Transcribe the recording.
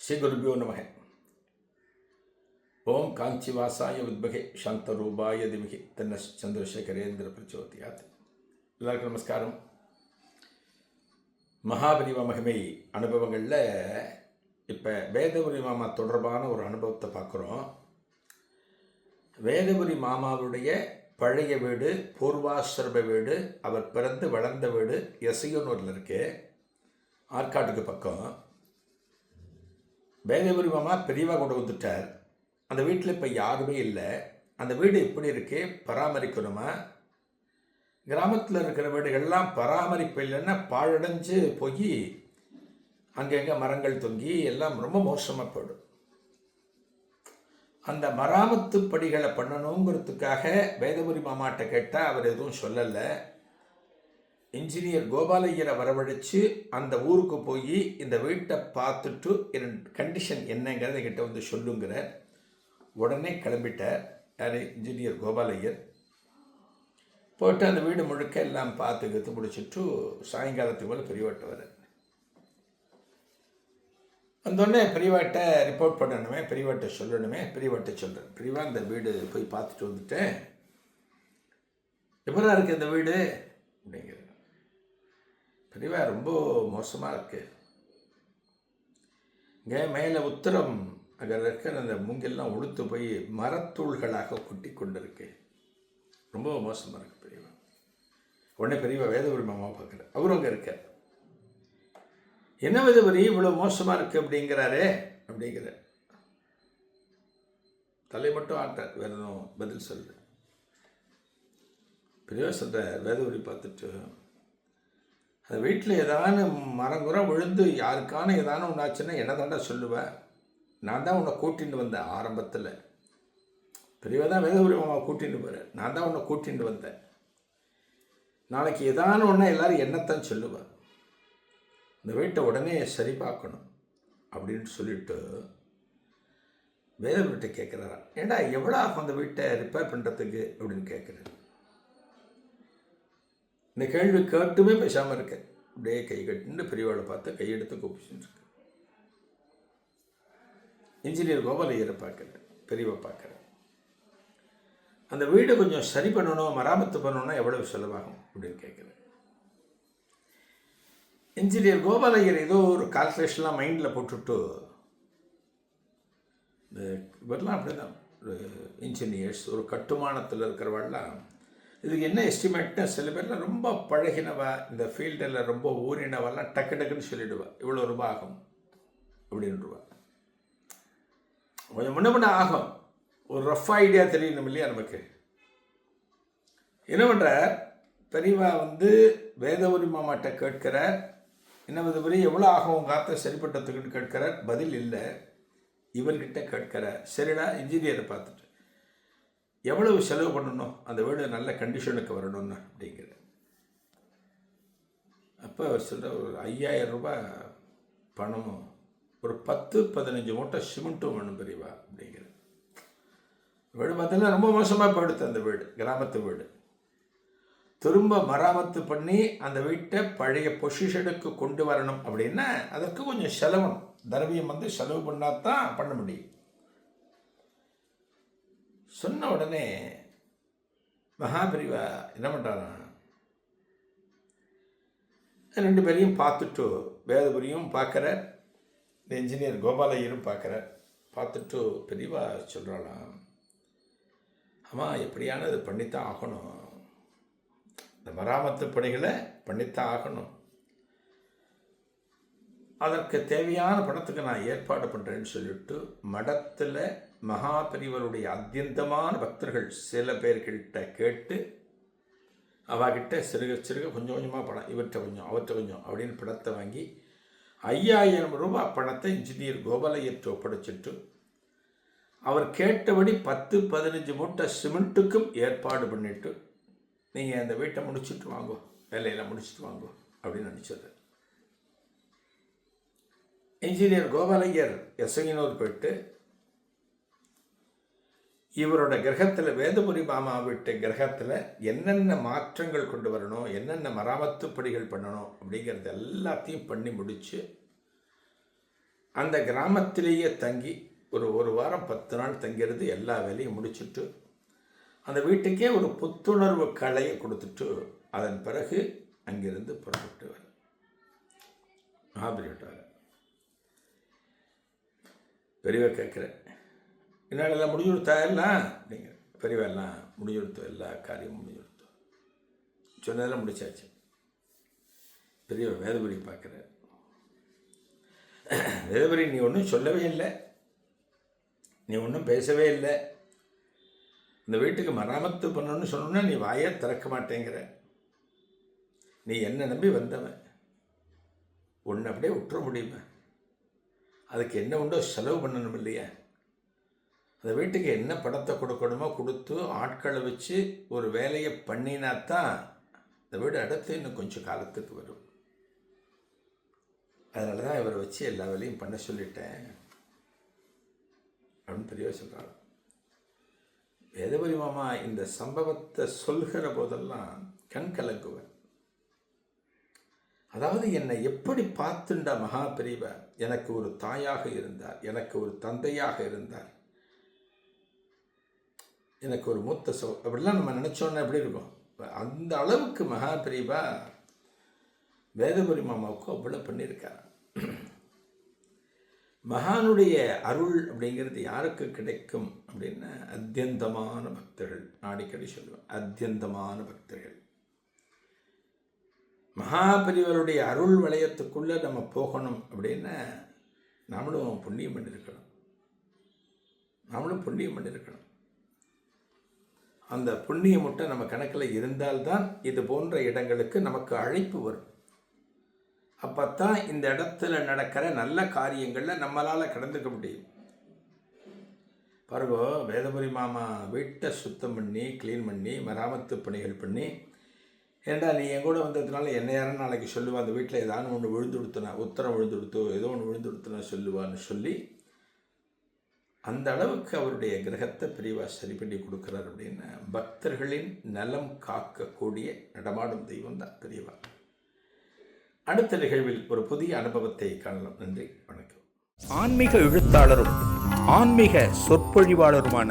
ஸ்ரீ குருபியோ நமக ஓம் காஞ்சி வாசாய வித்மகே சாந்தரூபாய திமிகி தன்ன சந்திரசேகரேந்திர பிரச்சோதியாத் எல்லாருக்கும் நமஸ்காரம் மகாபரிவ மகிமை அனுபவங்களில் இப்போ வேதபுரி மாமா தொடர்பான ஒரு அனுபவத்தை பார்க்குறோம் வேதபுரி மாமாவுடைய பழைய வீடு பூர்வாசிரம வீடு அவர் பிறந்து வளர்ந்த வீடு எசையோனூரில் இருக்கு ஆற்காட்டுக்கு பக்கம் வேதபுரி மாமா பெரியவா கொண்டு வந்துட்டார். அந்த வீட்டில் இப்போ யாருமே இல்லை. அந்த வீடு எப்படி இருக்கு? பராமரிக்கணுமா? கிராமத்தில் இருக்கிற வீடுகள்லாம் பராமரிப்பு இல்லைன்னா பாழடைஞ்சு போய் அங்கங்கே மரங்கள் தொங்கி எல்லாம் ரொம்ப மோசமாக போயிடும். அந்த மராமத்து படிகளை பண்ணணுங்கிறதுக்காக வேதபுரி மாமாட்ட கேட்டால் அவர் எதுவும் சொல்லலை. இன்ஜினியர் கோபாலையரை வரவழைச்சு அந்த ஊருக்கு போய் இந்த வீட்டை பார்த்துட்டு என் கண்டிஷன் என்னங்கிறத கிட்ட வந்து சொல்லுங்கிற உடனே கிளம்பிட்டார். யார்? இன்ஜினியர் கோபாலையர் போயிட்டு அந்த வீடு முழுக்க எல்லாம் பார்த்து கற்று முடிச்சுட்டு சாயங்காலத்துக்கு மேலே பெரியவாட்ட வர வந்தோடனே பெரியவாட்ட ரிப்போர்ட் பண்ணணுமே பெரியவாட்ட சொல்லணுமே பெரியவாட்ட சொல்கிறேன் பெரியவா அந்த வீடு போய் பார்த்துட்டு வந்துட்டேன். எப்படா இருக்குது இந்த வீடு? அப்படிங்கிற பெரியவா ரொம்ப மோசமாக இருக்கு. இங்கே மேலே உத்தரம் அங்கே இருக்கிற அந்த மூங்கெல்லாம் உளுத்து போய் மரத்தூள்களாக கொட்டி கொண்டு இருக்கு ரொம்ப மோசமாக இருக்குது பெரியவா உடனே பெரியவா வேதபுரி மாமா பார்க்குற அவரும் அங்கே இருக்கார். என்ன விதபுரி இவ்வளோ மோசமாக இருக்குது அப்படிங்கிறாரே அப்படிங்கிற தலை மட்டும் ஆட்டார் வேற எதுவும் பதில் சொல்லு பெரியவா சொல்கிறார் வேதபுரி பார்த்துட்டு அந்த வீட்டில் ஏதான மரங்குறம் விழுந்து யாருக்கான ஏதான ஒன்றாச்சுன்னா என்ன தாண்டா சொல்லுவேன் நான் தான் உன்னை கூட்டின்னு வந்தேன் ஆரம்பத்தில். பெரியவா தான் வேதபுரி மாமா கூட்டிட்டு போகிறேன் நான் தான் உன்னை கூட்டின்னு வந்தேன். நாளைக்கு ஏதான ஒன்றா எல்லோரும் என்னத்தான் சொல்லுவேன் இந்த வீட்டை உடனே சரி பார்க்கணும் அப்படின்னு சொல்லிட்டு வேதபுரிட்ட கேட்குறாரா ஏண்டா எவ்வளோ ஆகும் அந்த வீட்டை ரிப்பேர் பண்ணுறதுக்கு அப்படின்னு கேட்குறேன் இந்த கேள்வி கேட்டுமே பேசாமல் இருக்கேன். அப்படியே கை கட்டின்னு பெரியவாளை பார்த்து கையெடுத்து கூப்பிச்சுட்டு இருக்கு. இன்ஜினியர் கோபாலையரை பார்க்குறேன் பெரியவா பார்க்குறேன். அந்த வீடு கொஞ்சம் சரி பண்ணணும் மராமத்து பண்ணணும்னா எவ்வளவு செலவாகும் அப்படின்னு கேட்குறேன். இன்ஜினியர் கோபாலையர் ஏதோ ஒரு கால்குலேஷன்லாம் மைண்டில் போட்டுட்டு இந்த இவரெல்லாம் அப்படி தான் ஒரு இன்ஜினியர்ஸ் ஒரு கட்டுமானத்தில் இருக்கிறவெல்லாம் இதுக்கு என்ன எஸ்டிமேட்னா சில பேர்லாம் ரொம்ப பழகினவா இந்த ஃபீல்டில் ரொம்ப ஊறினவெல்லாம் டக்கு டக்குன்னு சொல்லிவிடுவேன் இவ்வளோ ரூபாய் ஆகும் அப்படின்றவா. கொஞ்சம் முன்ன முன்ன ஆகும். ஒரு ரஃப் ஐடியா தெரியணும் இல்லையா நமக்கு? என்ன பண்ணுறார் பெரியவா வந்து வேதவரி மாமாட்ட கேட்கிறார். என்ன விதபுரி எவ்வளோ ஆகும் உங்கள் ஆத்த சரிப்பட்டதுக்குன்னு கேட்கிறார். பதில் இல்லை. இவர்கிட்ட கேட்கிறார். சரிடா இன்ஜினியரை பார்த்துட்டு. எவ்வளவு செலவு பண்ணணும்? அந்த வீடு நல்ல கண்டிஷனுக்கு வரணும்னு அப்படிங்கிற. அப்போ அவர் சொல்கிற ஒரு ஐயாயிரம் ரூபாய் பணமும் ஒரு பத்து பதினஞ்சு மூட்டை சிமெண்ட்டும் வேணும் பெரியவா அப்படிங்கிற. வீடு பார்த்தீங்கன்னா ரொம்ப மோசமாக போயிடுது அந்த வீடு கிராமத்து வீடு. திரும்ப மராமத்து பண்ணி அந்த வீட்டை பழைய பொசிஷனுக்கு கொண்டு வரணும் அப்படின்னா அதற்கு கொஞ்சம் செலவணும். திரவியம் வந்து செலவு பண்ணால் தான் பண்ண முடியும். சொன்ன உடனே மகாபிரிவா என்ன பண்ணுறாராம் ரெண்டு பேரையும் பார்த்துட்டு வேதபுரியும் பார்க்குற இந்த இன்ஜினியர் கோபாலையரும் பார்க்குற பார்த்துட்டு பெரியவா சொல்கிறாளாம் ஆமாம் எப்படியான இது பண்ணித்தான் ஆகணும். இந்த மராமத்து பணிகளை பண்ணித்தான் ஆகணும். அதற்கு தேவையான பணத்துக்கு நான் ஏற்பாடு பண்ணுறேன்னு சொல்லிட்டு மடத்தில் மகா பெரியவருடைய அத்தியந்தமான பக்தர்கள் சில பேர்கிட்ட கேட்டு அவகிட்ட சிறுக சிறுக கொஞ்சம் கொஞ்சமாக பணம் இவற்றை கொஞ்சம் அவற்றை கொஞ்சம் அப்படின்னு பணத்தை வாங்கி ஐயாயிரம் ரூபாய் பணத்தை இன்ஜினியர் கோபாலையற்று ஒப்படைச்சிட்டு அவர் கேட்டபடி பத்து பதினஞ்சு மூட்டை சிமெண்ட்டுக்கும் ஏற்பாடு பண்ணிவிட்டு நீங்கள் அந்த வீட்டை முடிச்சுட்டு வாங்கோ வேலையெல்லாம் முடிச்சுட்டு வாங்கோ அப்படின்னு நினச்சது. இன்ஜினியர் கோபாலையர் எசங்கினூர் போயிட்டு இவரோட கிரகத்தில் வேதபுரி மாமா வீட்டு கிரகத்தில் என்னென்ன மாற்றங்கள் கொண்டு வரணும் என்னென்ன மராமத்து பணிகள் பண்ணணும் அப்படிங்கிறது எல்லாத்தையும் பண்ணி முடித்து அந்த கிராமத்திலேயே தங்கி ஒரு ஒரு வாரம் பத்து நாள் தங்கிறது எல்லா வேலையும் முடிச்சுட்டு அந்த வீட்டுக்கே ஒரு புத்துணர்வு கலையை கொடுத்துட்டு அதன் பிறகு அங்கிருந்து புறப்பட்டு வர. மகாபலிவிட்டார் பெரியவ கேட்குறேன். என்னால் எல்லாம் முடிஞ்சு கொடுத்தா எல்லாம் அப்படிங்கிற பெரியவா எல்லாம் முடிஞ்சு கொடுத்தோம் எல்லா காரியமும் முடிஞ்சு கொடுத்தோம் சொன்னதெல்லாம் முடிச்சாச்சு. பெரிய வேதபுரி பார்க்குற. வேதபுரி நீ ஒன்றும் சொல்லவே இல்லை. நீ ஒன்றும் பேசவே இல்லை. இந்த வீட்டுக்கு மராமத்து பண்ணணும்னு சொன்னோன்னா நீ வாயே திறக்க மாட்டேங்கிற. நீ என்ன நம்பி வந்தவன். உன்னை அப்படியே விட்டுற முடியுமா? அதுக்கு என்ன உண்டோ செலவு பண்ணணும் இல்லையா. அந்த வீட்டுக்கு என்ன படத்தை கொடுக்கணுமோ கொடுத்து ஆட்களை வச்சு ஒரு வேலையை பண்ணினா தான் இந்த வீடு அடுத்து இன்னும் கொஞ்சம் காலத்துக்கு வரும். அதனால தான் இவரை வச்சு எல்லா வேலையும் பண்ண சொல்லிட்டேன். அப்படின்னு பெரியவர் சொல்கிறார் வேதபரி மாமா இந்த சம்பவத்தை சொல்கிற போதெல்லாம் கண் கலங்குவேன் அதாவது என்னை எப்படி பார்த்துண்டா மகா பிரிவ? எனக்கு ஒரு தாயாக இருந்தார் எனக்கு ஒரு தந்தையாக இருந்தார். எனக்கு ஒரு மூத்த சோ அப்படிலாம் நம்ம நினச்சோன்னா எப்படி இருக்கும்? அந்த அளவுக்கு மகா பிரிவா வேதபுரி மாமாவுக்கு அவ்வளோ பண்ணியிருக்கார். மகானுடைய அருள் அப்படிங்கிறது யாருக்கு கிடைக்கும் அப்படின்னா அத்தியந்தமான பக்தர்கள் நாடிக்கடி சொல்லுவேன் அத்தியந்தமான பக்தர்கள். மகாபெரியவருடைய அருள் வளையத்துக்குள்ளே நம்ம போகணும் அப்படின்னு நாமளும் புண்ணியம் பண்ணியிருக்கணும். நாமளும் புண்ணியம் பண்ணியிருக்கணும். அந்த புண்ணிய முட்டை நம்ம கணக்கில் இருந்தால்தான் இது போன்ற இடங்களுக்கு நமக்கு அழைப்பு வரும். அப்போ தான் இந்த இடத்துல நடக்கிற நல்ல காரியங்களில் நம்மளால் கடந்துக்க முடியும். பாருங்க வேதபுரி மாமா வீட்டை சுத்தம் பண்ணி க்ளீன் பண்ணி மராமத்து பணிகள் பண்ணி ஏண்டா நீ என் கூட வந்ததுனால என்ன யாரும் நாளைக்கு சொல்லுவா? அந்த வீட்டில் ஏதாவது ஒன்று விழுந்து கொடுத்தனா உத்தரம் விழுந்து கொடுத்தோ ஏதோ ஒன்று விழுந்து கொடுத்தனா சொல்லுவான்னு சொல்லி அந்த அளவுக்கு அவருடைய கிரகத்தை பிரிவாக சரி பண்ணி கொடுக்குறார் அப்படின்னு பக்தர்களின் நலம் காக்கக்கூடிய நடமாடும் தெய்வம் தான் பிரிவா. அடுத்த நிகழ்வில் ஒரு புதிய அனுபவத்தை காணலாம். நன்றி வணக்கம். ஆன்மீக எழுத்தாளரும் ஆன்மீக சொற்பொழிவாளருமான